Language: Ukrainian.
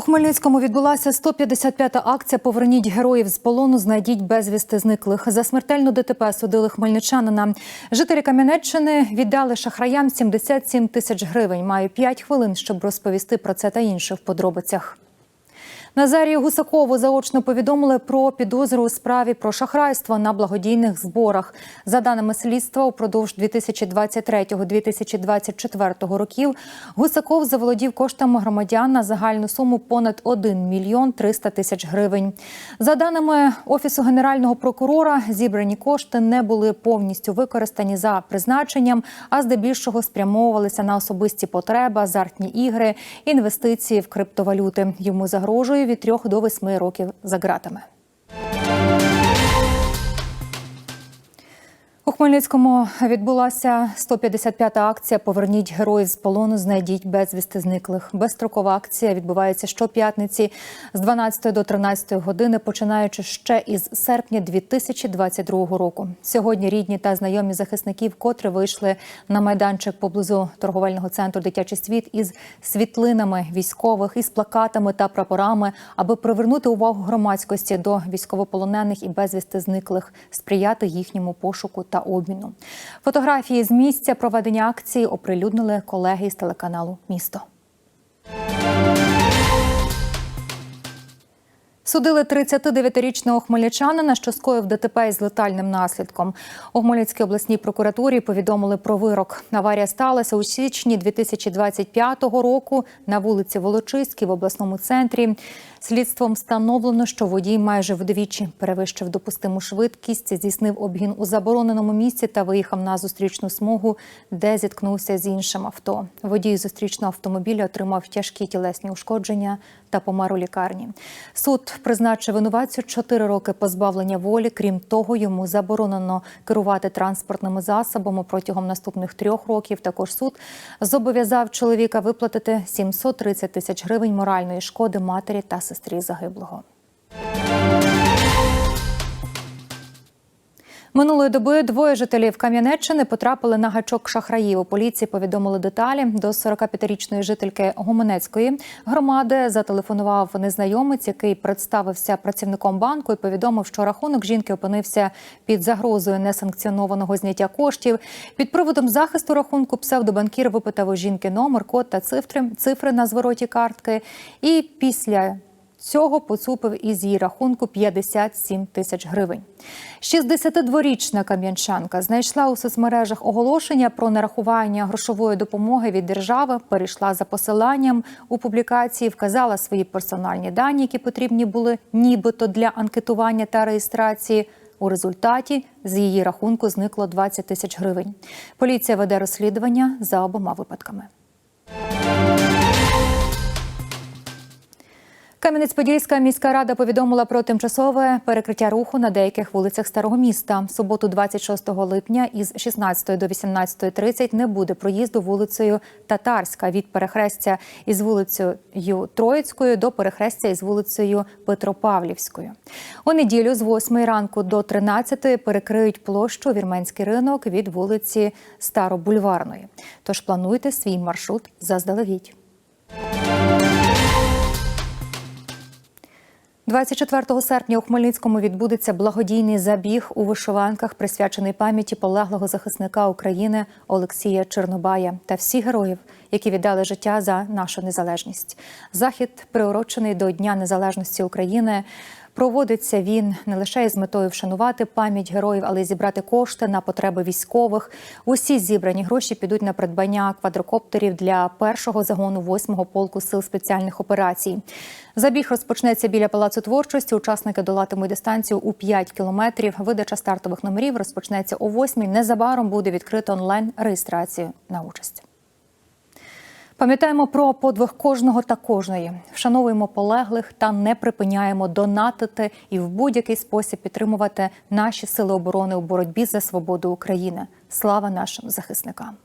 Хмельницькому відбулася 155-та акція Поверніть героїв з полону, знайдіть безвісти зниклих. За смертельну ДТП судили хмельничанина. Жителі Кам'янеччини віддали шахраям 77 тисяч гривень. Маю 5 хвилин, щоб розповісти про це та інше в подробицях. Назарію Гусакову заочно повідомили про підозру у справі про шахрайство на благодійних зборах. За даними слідства, упродовж 2023-2024 років Гусаков заволодів коштами громадян на загальну суму понад 1 мільйон 300 тисяч гривень. За даними офісу генерального прокурора, зібрані кошти не були повністю використані за призначенням, а здебільшого спрямовувалися на особисті потреби, азартні ігри, інвестиції в криптовалюти. Йому загрожує від 3 до 8 років за ґратами. У Хмельницькому відбулася 155-та акція Поверніть героїв з полону, знайдіть безвісти зниклих. Безстрокова акція відбувається щоп'ятниці з 12 до 13 години, починаючи ще із серпня 2022 року. Сьогодні рідні та знайомі захисників, котре вийшли на майданчик поблизу торговельного центру Дитячий світ із світлинами військових, із плакатами та прапорами, аби привернути увагу громадськості до військовополонених і безвісти зниклих, сприяти їхньому пошуку та обміну. Фотографії з місця проведення акції оприлюднили колеги з телеканалу Місто. Судили 39-річного хмельничанина, що скоїв ДТП із летальним наслідком. У Хмельницькій обласній прокуратурі повідомили про вирок. Аварія сталася у січні 2025 року на вулиці Волочиській в обласному центрі. Слідством встановлено, що водій майже вдвічі перевищив допустиму швидкість, здійснив обгін у забороненому місці та виїхав на зустрічну смугу, де зіткнувся з іншим авто. Водій зустрічного автомобіля отримав тяжкі тілесні ушкодження та помер у лікарні. Суд призначив винуватцю 4 роки позбавлення волі. Крім того, йому заборонено керувати транспортними засобами протягом наступних трьох років. Також суд зобов'язав чоловіка виплатити 730 тисяч гривень моральної шкоди матері та сестрі загиблого. Минулої доби двоє жителів Кам'янеччини потрапили на гачок шахраїв. У поліції повідомили деталі. До 45-річної жительки Гуменецької громади зателефонував незнайомець, який представився працівником банку і повідомив, що рахунок жінки опинився під загрозою несанкціонованого зняття коштів. Під приводом захисту рахунку псевдобанкір випитав у жінки номер, код та цифри, цифри на звороті картки. І після Цього поцупив із її рахунку 57 тисяч гривень. 62-річна кам'янчанка знайшла у соцмережах оголошення про нарахування грошової допомоги від держави, перейшла за посиланням у публікації, вказала свої персональні дані, які потрібні були нібито для анкетування та реєстрації. У результаті з її рахунку зникло 20 тисяч гривень. Поліція веде розслідування за обома випадками. Кам'янець-Подільська міська рада повідомила про тимчасове перекриття руху на деяких вулицях старого міста. Суботу, 26 липня, із 16 до 18.30 не буде проїзду вулицею Татарська від перехрестя із вулицею Троїцькою до перехрестя із вулицею Петропавлівською. У неділю з 8 ранку до 13 перекриють площу Вірменський ринок від вулиці Старобульварної. Тож плануйте свій маршрут заздалегідь. 24 серпня у Хмельницькому відбудеться благодійний забіг у вишиванках, присвячений пам'яті полеглого захисника України Олексія Чернобая та всіх героїв, які віддали життя за нашу незалежність. Захід приурочений до Дня Незалежності України. Проводиться він не лише із метою вшанувати пам'ять героїв, але й зібрати кошти на потреби військових. Усі зібрані гроші підуть на придбання квадрокоптерів для першого загону 8-го полку сил спеціальних операцій. Забіг розпочнеться біля палацу творчості. Учасники долатимуть дистанцію у 5 кілометрів. Видача стартових номерів розпочнеться о 8-й. Незабаром буде відкрито онлайн реєстрацію на участь. Пам'ятаємо про подвиг кожного та кожної, вшановуємо полеглих та не припиняємо донатити і в будь-який спосіб підтримувати наші сили оборони у боротьбі за свободу України. Слава нашим захисникам!